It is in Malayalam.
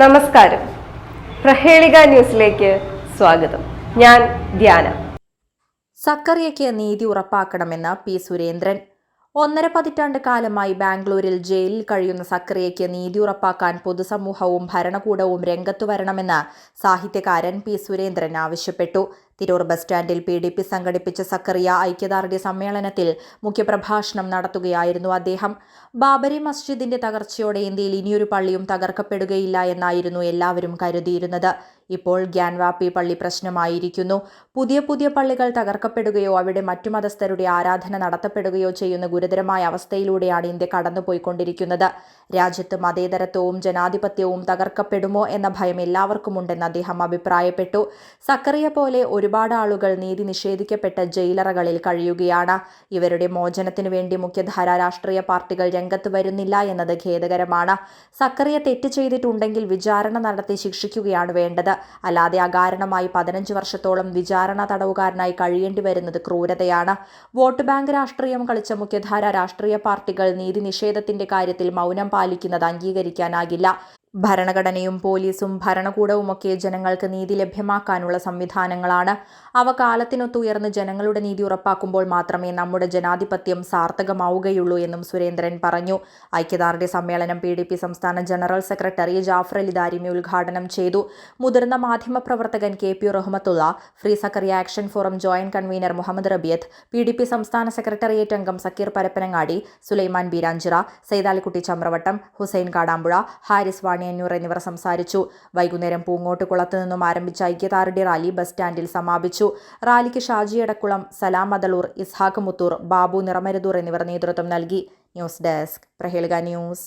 നമസ്കാരം. പ്രഹേളിക ന്യൂസിലേക്ക് സ്വാഗതം. ഞാൻ ധ്യാന. സക്കറിയയ്ക്ക് നീതി ഉറപ്പാക്കണമെന്ന് പി സുരേന്ദ്രൻ. ഒന്നര പതിറ്റാണ്ട് കാലമായി ബാംഗ്ലൂരിൽ ജയിലിൽ കഴിയുന്ന സക്കറിയയ്ക്ക് നീതി ഉറപ്പാക്കാൻ പൊതുസമൂഹവും ഭരണകൂടവും രംഗത്തു വരണമെന്ന് സാഹിത്യകാരൻ പി സുരേന്ദ്രൻ ആവശ്യപ്പെട്ടു. തിരൂർ ബസ് സ്റ്റാൻഡിൽ പി ഡി പി സംഘടിപ്പിച്ച സക്കറിയ ഐക്യദാർഢ്യ സമ്മേളനത്തിൽ മുഖ്യപ്രഭാഷണം നടത്തുകയായിരുന്നു അദ്ദേഹം. ബാബരി മസ്ജിദിന്റെ തകർച്ചയോടെ ഇന്ത്യയിൽ ഇനിയൊരു പള്ളിയും തകർക്കപ്പെടുകയില്ല എന്നായിരുന്നു എല്ലാവരും കരുതിയിരുന്നത്. ഇപ്പോൾ ഗ്യാൻവാപ്പി പള്ളി പ്രശ്നമായിരിക്കുന്നു. പുതിയ പുതിയ പള്ളികൾ തകർക്കപ്പെടുകയോ അവിടെ മറ്റു മതസ്ഥരുടെ ആരാധന നടത്തപ്പെടുകയോ ചെയ്യുന്ന ഗുരുതരമായ അവസ്ഥയിലൂടെയാണ് ഇന്ത്യ കടന്നുപോയിക്കൊണ്ടിരിക്കുന്നത്. രാജ്യത്ത് മതേതരത്വവും ജനാധിപത്യവും തകർക്കപ്പെടുമോ എന്ന ഭയം എല്ലാവർക്കുമുണ്ടെന്ന് അദ്ദേഹം അഭിപ്രായപ്പെട്ടു. സക്കറിയ പോലെ ഒരുപാട് ആളുകൾ നീതി നിഷേധിക്കപ്പെട്ട ജയിലറകളിൽ കഴിയുകയാണ്. ഇവരുടെ മോചനത്തിനു വേണ്ടി മുഖ്യധാര രാഷ്ട്രീയ പാർട്ടികൾ രംഗത്ത് വരുന്നില്ല എന്നത് ഖേദകരമാണ്. സക്കറിയ തെറ്റ് ചെയ്തിട്ടുണ്ടെങ്കിൽ വിചാരണ നടത്തി ശിക്ഷിക്കുകയാണ് വേണ്ടത്. അല്ലാതെ അകാരണമായി പതിനഞ്ച് വർഷത്തോളം വിചാരണ തടവുകാരനായി കഴിയേണ്ടി വരുന്നത് ക്രൂരതയാണ്. വോട്ട് ബാങ്ക് രാഷ്ട്രീയം കളിച്ച മുഖ്യധാര രാഷ്ട്രീയ പാർട്ടികൾ നീതി നിഷേധത്തിന്റെ കാര്യത്തിൽ മൗനം പാലിക്കുന്നത് അംഗീകരിക്കാനാകില്ല. ഭരണഘടനയും പോലീസും ഭരണകൂടവുമൊക്കെ ജനങ്ങൾക്ക് നീതി ലഭ്യമാക്കാനുള്ള സംവിധാനങ്ങളാണ്. അവ കാലത്തിനൊത്തുയർന്ന് ജനങ്ങളുടെ നീതി ഉറപ്പാക്കുമ്പോൾ മാത്രമേ നമ്മുടെ ജനാധിപത്യം സാർത്ഥകമാവുകയുള്ളൂ എന്നും സുരേന്ദ്രൻ പറഞ്ഞു. ഐക്യദാർഢ്യ സമ്മേളനം പി സംസ്ഥാന ജനറൽ സെക്രട്ടറി ജാഫർ അലി ദാരിമി ഉദ്ഘാടനം ചെയ്തു. മുതിർന്ന മാധ്യമപ്രവർത്തകൻ K P Rahmathulla free Zacharia action forum joint convener Muhammad Rabiyath P D P സംസ്ഥാന സെക്രട്ടേറിയറ്റ് അംഗം സക്കീർ പരപ്പനങ്ങാടി സുലൈമാൻ ബീരാഞ്ചിറ സൈതാലിക്കുട്ടി ചമ്രവട്ടം ഹുസൈൻ കാടാമ്പുഴ ഹാരിസ് വാണിയന്നൂർ എന്നിവർ സംസാരിച്ചു. വൈകുന്നേരം പൂങ്ങോട്ട് കുളത്ത് നിന്നും ആരംഭിച്ച ഐക്യദാർഢ്യ റാലി ബസ് സ്റ്റാൻഡിൽ സമാപിച്ചു. റാലിക്ക് ഷാജി എടക്കുളം സലാം മദളൂർ ഇസ്ഹാഖ് മുത്തൂർ ബാബു നിറമരുതൂർ എന്നിവർ നേതൃത്വം നൽകി. News desk Prahelika news.